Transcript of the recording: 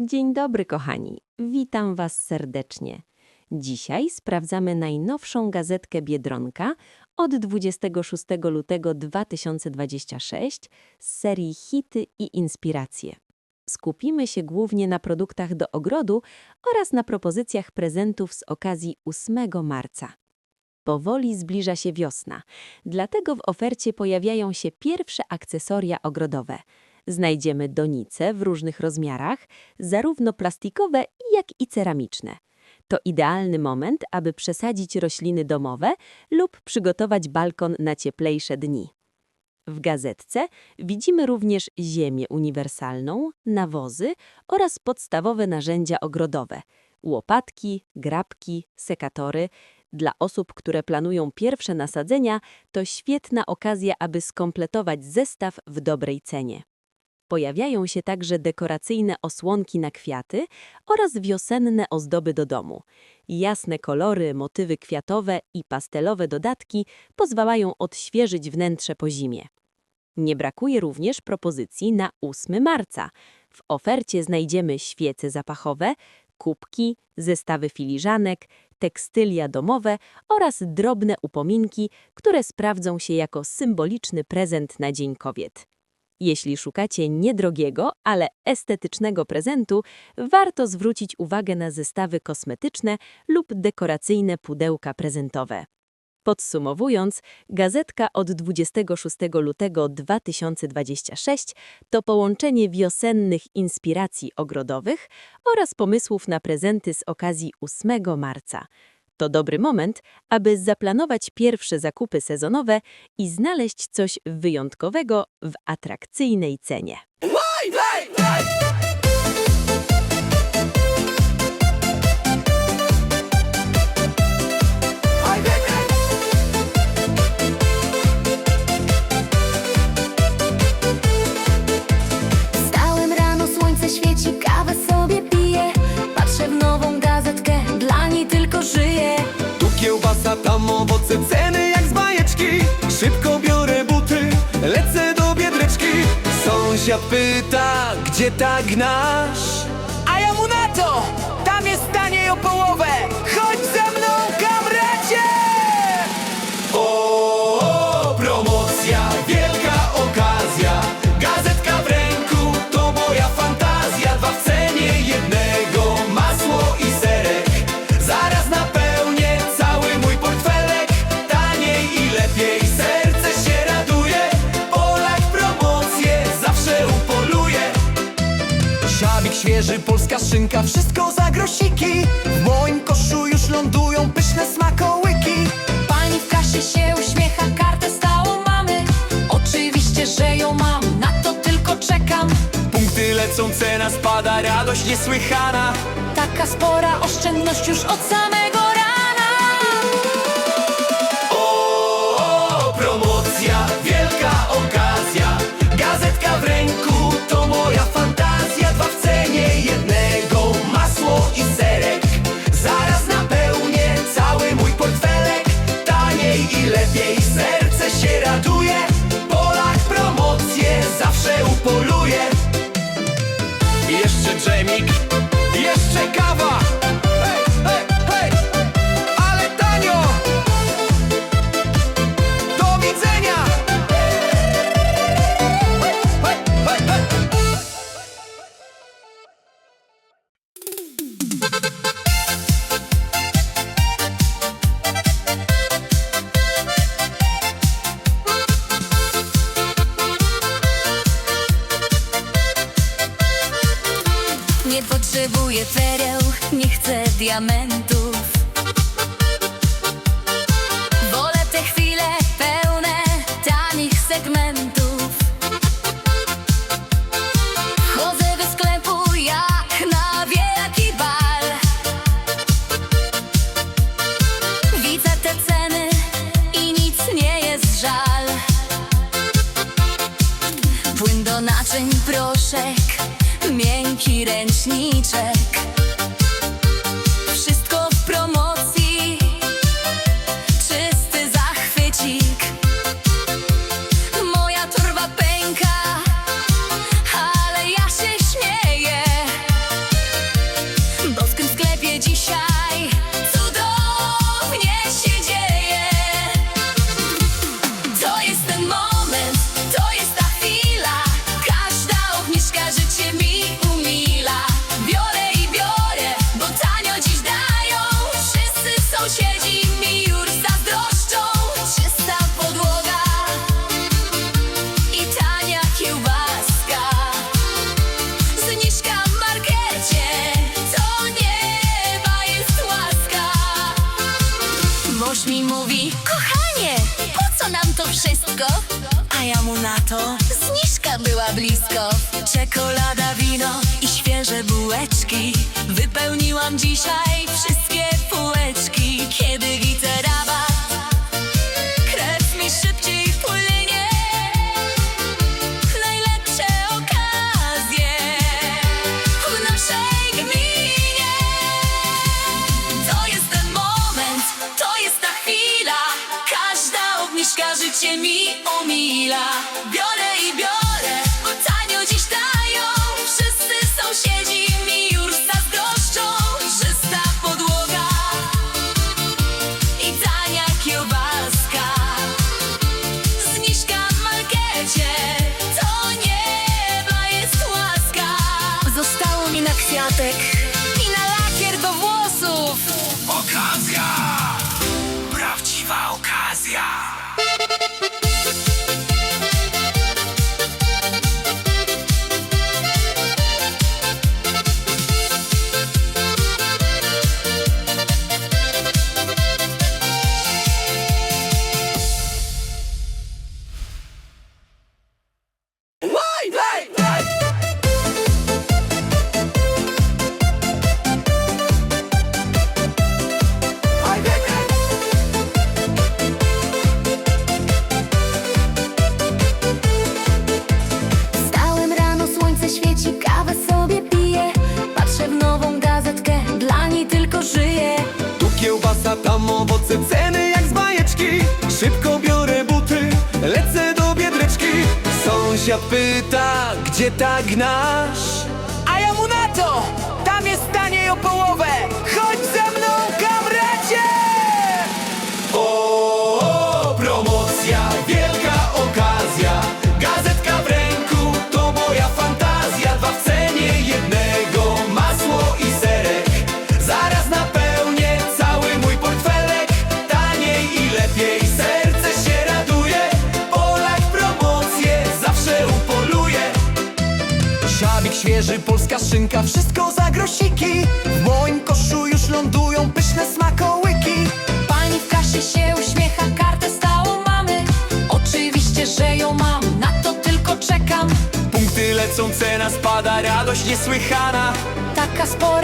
Dzień dobry, kochani. Witam Was serdecznie. Dzisiaj sprawdzamy najnowszą gazetkę Biedronka od 26 lutego 2026 z serii Hity i Inspiracje. Skupimy się głównie na produktach do ogrodu oraz na propozycjach prezentów z okazji 8 marca. Powoli zbliża się wiosna, dlatego w ofercie pojawiają się pierwsze akcesoria ogrodowe. Znajdziemy donice w różnych rozmiarach, zarówno plastikowe, jak i ceramiczne. To idealny moment, aby przesadzić rośliny domowe lub przygotować balkon na cieplejsze dni. W gazetce widzimy również ziemię uniwersalną, nawozy oraz podstawowe narzędzia ogrodowe łopatki, grabki, sekatory. Dla osób, które planują pierwsze nasadzenia, to świetna okazja, aby skompletować zestaw w dobrej cenie. Pojawiają się także dekoracyjne osłonki na kwiaty oraz wiosenne ozdoby do domu. Jasne kolory, motywy kwiatowe i pastelowe dodatki pozwalają odświeżyć wnętrze po zimie. Nie brakuje również propozycji na 8 marca. W ofercie znajdziemy świece zapachowe, kubki, zestawy filiżanek, tekstylia domowe oraz drobne upominki, które sprawdzą się jako symboliczny prezent na Dzień Kobiet. Jeśli szukacie niedrogiego, ale estetycznego prezentu, warto zwrócić uwagę na zestawy kosmetyczne lub dekoracyjne pudełka prezentowe. Podsumowując, gazetka od 26 lutego 2026 to połączenie wiosennych inspiracji ogrodowych oraz pomysłów na prezenty z okazji 8 marca. To dobry moment, aby zaplanować pierwsze zakupy sezonowe i znaleźć coś wyjątkowego w atrakcyjnej cenie. Wstałem Sąsiad pyta, gdzie tak gnasz? A ja mu na to, tam jest taniej o połowę Chodź ze spada, radość niesłychana. Taka spora oszczędność już od samego potrzebuję pereł, nie chcę diamentów. Wolę te chwile pełne tanich segmentów. Chodzę do sklepu jak na wielki bal. Widzę te ceny i nic nie jest żal. Płyn do naczyń, proszek, miękki ręczniczek a ja mu na to. Zniżka była blisko. Czekolada, wino i świeże bułeczki. Wypełniłam dzisiaj wszystkie półeczki Kiedy gitarawa i na lakier do włosów. Okazja! Prawdziwa okazja! pyta, gdzie tak nasz, a ja mu na to! spada radość niesłychana. Taka spora